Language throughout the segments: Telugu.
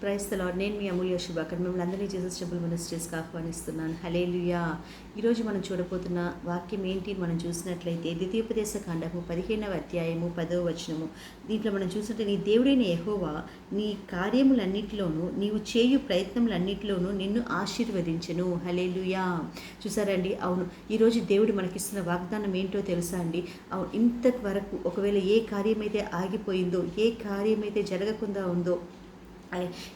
క్రైస్తలో నేను మీ అమూల్య శుభాకర్. మిమ్మల్ని అందరినీ జీసస్ టెంపుల్ మినిస్ట్రీస్కి ఆహ్వానిస్తున్నాను. హలేలుయా ఈరోజు మనం చూడబోతున్న వాక్యం ఏంటి? మనం చూసినట్లయితే ద్వితీయోపదేశ కాండము పదిహేనవ అధ్యాయము పదవ వచనము. దీంట్లో మనం చూసినట్టు నీ దేవుడైన యహోవా నీ కార్యములన్నిటిలోనూ నీవు చేయు ప్రయత్నములన్నిటిలోనూ నిన్ను ఆశీర్వదించను. హలేలుయా చూసారండి? అవును. ఈరోజు దేవుడు మనకిస్తున్న వాగ్దానం ఏంటో తెలుసా అండి? అవును. ఇంతవరకు ఒకవేళ ఏ కార్యమైతే ఆగిపోయిందో ఏ కార్యమైతే జరగకుండా ఉందో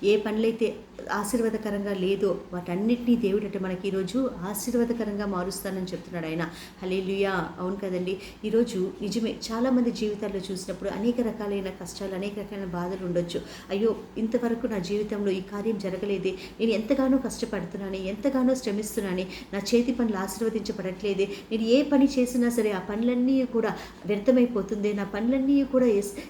ఏ పనులైతే ఆశీర్వాదకరంగా లేదో వాటన్నిటినీ దేవుడు అంటే మనకి ఈరోజు ఆశీర్వాదకరంగా మారుస్తానని చెప్తున్నాడు ఆయన. హలే లుయా అవును కదండి. ఈరోజు నిజమే చాలామంది జీవితాల్లో చూసినప్పుడు అనేక రకాలైన కష్టాలు అనేక రకాలైన బాధలు ఉండొచ్చు. అయ్యో ఇంతవరకు నా జీవితంలో ఈ కార్యం జరగలేదే. నేను ఎంతగానో కష్టపడుతున్నాను ఎంతగానో శ్రమిస్తున్నాను నా చేతి పనులు ఆశీర్వదించబడట్లేదే. నేను ఏ పని చేసినా సరే ఆ పనులన్నీ కూడా వ్యర్థమైపోతుంది. నా పనులన్నీ కూడా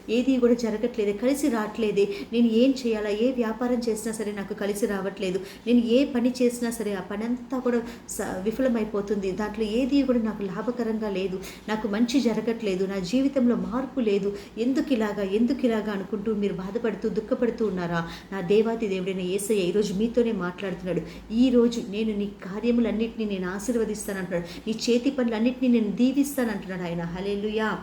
ఏది కూడా జరగట్లేదే. కలిసి రావట్లేదే. నేను ఏం చేయాలా? ఏ వ్యాపారం చేసినా సరే నాకు కలిసి రావట్లేదు. నేను ఏ పని చేసినా సరే ఆ పని అంతా కూడా స విఫలమైపోతుంది. దాంట్లో ఏది కూడా నాకు లాభకరంగా లేదు. నాకు మంచి జరగట్లేదు. నా జీవితంలో మార్పు లేదు. ఎందుకు ఇలాగా? ఎందుకు ఇలాగా అనుకుంటూ మీరు బాధపడుతూ దుఃఖపడుతూ ఉన్నారా? నా దేవాతి దేవుడైన ఏసయ్య ఈరోజు మీతోనే మాట్లాడుతున్నాడు. ఈరోజు నేను నీ కార్యములన్నింటినీ నేను ఆశీర్వదిస్తానంటున్నాడు. నీ చేతి పనులన్నింటినీ నేను దీవిస్తానంటున్నాడు ఆయన. హలేలుయా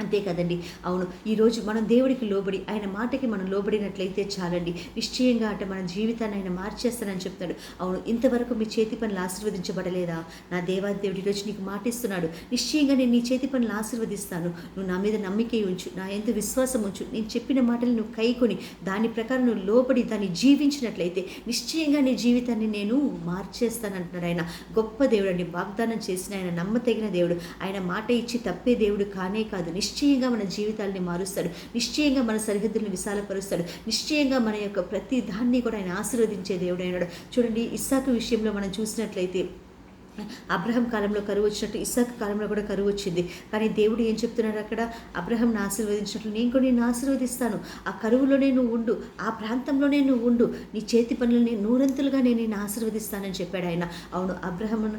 అంతే కదండి. అవును ఈరోజు మనం దేవుడికి లోబడి ఆయన మాటకి మనం లోబడినట్లయితే చాలండి. నిశ్చయంగా అంటే మన జీవితాన్ని ఆయన మార్చేస్తానని చెప్తాడు. అవును ఇంతవరకు మీ చేతి పనులు ఆశీర్వదించబడలేదా? నా దేవాదేవుడి ఈరోజు నీకు మాటిస్తున్నాడు. నిశ్చయంగా నేను నీ చేతి పనులు ఆశీర్వదిస్తాను. నువ్వు నా మీద నమ్మిక ఉంచు నా ఎంత విశ్వాసం ఉంచు. నేను చెప్పిన మాటలు నువ్వు కైకొని దాని ప్రకారం నువ్వు లోబడి దాన్ని జీవించినట్లయితే నిశ్చయంగా నీ జీవితాన్ని నేను మార్చేస్తానంటున్నాడు ఆయన. గొప్ప దేవుడు అండి. వాగ్దానం చేసిన ఆయన నమ్మతగిన దేవుడు. ఆయన మాట ఇచ్చి తప్పే దేవుడు కానే కాదు. నిశ్చయంగా మన జీవితాలని మారుస్తాడు. నిశ్చయంగా మన సరిహద్దులను విశాలపరుస్తాడు. నిశ్చయంగా మన యొక్క ప్రతి దాన్ని కూడా ఆయన ఆశీర్వదించే దేవుడైనాడు. చూడండి ఇస్సాకు విషయంలో మనం చూసినట్లయితే అబ్రహం కాలంలో కరువు వచ్చినట్టు ఇసాక్ కాలంలో కూడా కరువు వచ్చింది. కానీ దేవుడు ఏం చెప్తున్నాడు అక్కడ? అబ్రహంను ఆశీర్వదించినట్లు నేను కూడా నేను ఆశీర్వదిస్తాను. ఆ కరువులోనే నువ్వు ఉండు ఆ ప్రాంతంలోనే నువ్వు ఉండు. నీ చేతి పనులని నూరంతులుగా నేను నేను ఆశీర్వదిస్తానని చెప్పాడు ఆయన. అవును అబ్రహంను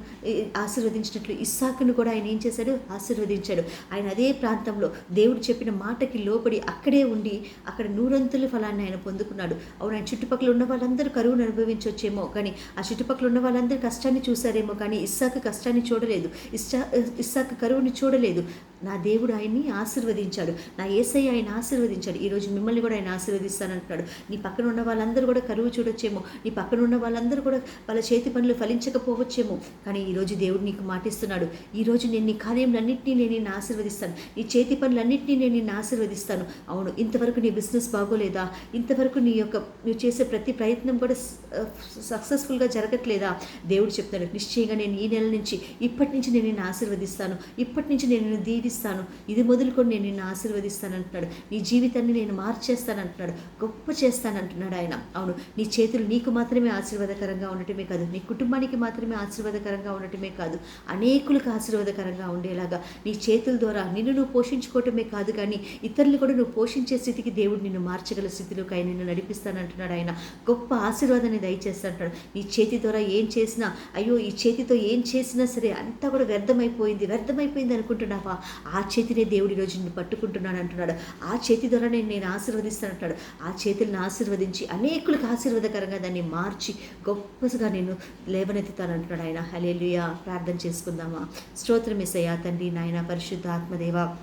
ఆశీర్వదించినట్లు ఇస్సాకును కూడా ఆయన ఏం చేశాడు? ఆశీర్వదించాడు. ఆయన అదే ప్రాంతంలో దేవుడు చెప్పిన మాటకి లోబడి అక్కడే ఉండి అక్కడ నూరంతుల ఫలాన్ని ఆయన పొందుకున్నాడు. అవును ఆయన చుట్టుపక్కల ఉన్న వాళ్ళందరూ కరువును అనుభవించవచ్చేమో కానీ ఆ చుట్టుపక్కల ఉన్న వాళ్ళందరూ కష్టాన్ని చూశారేమో కానీ ఇస్సాకు కష్టాన్ని చూడలేదు. ఇస్సా ఇస్సాకు కరువుని చూడలేదు. నా దేవుడు ఆయన్ని ఆశీర్వదించాడు. నా ఏసయ్య ఆయన ఆశీర్వదించాడు. ఈరోజు మిమ్మల్ని కూడా ఆయన ఆశీర్వదిస్తానంటున్నాడు. నీ పక్కన ఉన్న వాళ్ళందరూ కూడా కరువు చూడొచ్చేమో. నీ పక్కన ఉన్న వాళ్ళందరూ కూడా వాళ్ళ చేతి పనులు ఫలించకపోవచ్చేమో. కానీ ఈరోజు దేవుడు నీకు మాటిస్తున్నాడు. ఈరోజు నేను నీ కార్యములన్నింటినీ నేను నిన్ను ఆశీర్వదిస్తాను. నీ చేతి పనులన్నింటినీ నేను నిన్ను ఆశీర్వదిస్తాను. అవును ఇంతవరకు నీ బిజినెస్ బాగోలేదా? ఇంతవరకు నీ యొక్క నువ్వు చేసే ప్రతి ప్రయత్నం కూడా సక్సెస్ఫుల్గా జరగట్లేదా? దేవుడు చెప్తాడు నిశ్చయంగా నేను ఈ నెల నుంచి ఇప్పటి నుంచి నేను నిన్ను ఆశీర్వదిస్తాను. ఇప్పటి నుంచి నేను దీని నడిపిస్తాను ఇది మొదలుకొని నేను నిన్ను ఆశీర్వదిస్తాను అంటున్నాడు నీ జీవితాన్ని నేను మార్చేస్తాను అంటున్నాడు గొప్ప చేస్తాను అంటున్నాడు ఆయన. అవును నీ చేతులు నీకు మాత్రమే ఆశీర్వాదకరంగా ఉండటమే కాదు. నీ కుటుంబానికి మాత్రమే ఆశీర్వాదకరంగా ఉండటమే కాదు. అనేకులకు ఆశీర్వాదకరంగా ఉండేలాగా నీ చేతుల ద్వారా నిన్ను నువ్వు పోషించుకోవటమే కాదు కానీ ఇతరులు కూడా నువ్వు పోషించే స్థితికి దేవుడు నిన్ను మార్చగల స్థితిలోకి ఆయన నిన్ను నడిపిస్తానంటున్నాడు ఆయన. గొప్ప ఆశీర్వాదాన్ని దయచేస్తాంటాడు నీ చేతి ద్వారా ఏం చేసినా అయ్యో ఈ చేతితో ఏం చేసినా సరే అంతా కూడా వ్యర్థమైపోయింది. వ్యర్థమైపోయింది అనుకుంటున్నావా? ఆ చేతినే దేవుడి రోజు నిన్ను పట్టుకుంటున్నాను అంటున్నాడు. ఆ చేతి ద్వారా నేను నేను ఆశీర్వదిస్తాను అంటాడు ఆ చేతులను ఆశీర్వదించి అనేకులకు ఆశీర్వాదకరంగా దాన్ని మార్చి గొప్పగా నేను లేవనెత్తుతాను అంటున్నాడు ఆయన. హలేలుయా ప్రార్థన చేసుకుందామా? స్తోత్రం ఎసయ్యా తండ్రి నాయన పరిశుద్ధ ఆత్మదేవ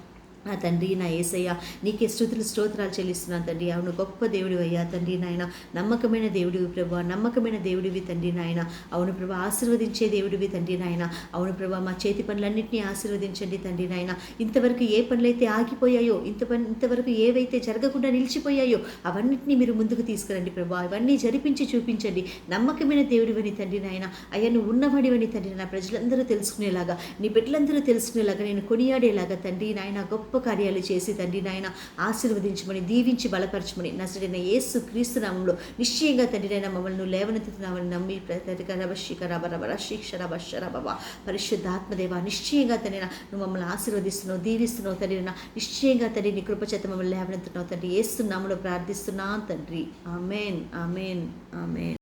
నా తండ్రి నా ఏసయ్య నీకే స్థుతులు స్తోత్రాలు చెల్లిస్తున్నాను తండ్రి. అవును గొప్ప దేవుడు అయ్యా తండ్రి నాయన. నమ్మకమైన దేవుడివి ప్రభా నమ్మకమైన దేవుడివి తండ్రి నాయన. అవును ప్రభా ఆశీర్వదించే దేవుడివి తండ్రి నాయన. అవును ప్రభా మా చేతి పనులన్నింటినీ ఆశీర్వదించండి తండ్రి నాయన. ఇంతవరకు ఏ పనులైతే ఆగిపోయాయో ఇంత పని ఇంతవరకు ఏవైతే జరగకుండా నిలిచిపోయాయో అవన్నింటినీ మీరు ముందుకు తీసుకురండి ప్రభా. అవన్నీ జరిపించి చూపించండి. నమ్మకమైన దేవుడివని తండ్రి నాయన. అయ్యా నువ్వు ఉన్నవాడివని తండ్రి నా ప్రజలందరూ తెలుసుకునేలాగా నీ బిడ్డలందరూ తెలుసుకునేలాగా నేను కొనియాడేలాగా తండ్రి నాయన గొప్ప కార్యాలు చేసి తండ్రి నాయన ఆశీర్వదించమని దీవించి బలపరచమని నసడైన యేసు క్రీస్తు నామంలో నిశ్చయంగా తండ్రి నాయన మమ్మల్ని లేవనెత్తుతున్నామని నమ్మి బాబా పరిశుద్ధాత్మదేవ నిశ్చయంగా తండ్రి నువ్వు మమ్మల్ని ఆశీర్వదిస్తున్నావు దీవిస్తున్నావు తండ్రి నిశ్చయంగా తండ్రి నీ కృపచేత మమ్మల్ని లేవనెత్తున్నావు తండ్రి. ఏస్తున్నాములో ప్రార్థిస్తున్నాను తండ్రి. ఆమెన్. ఆమెన్. ఆమెన్.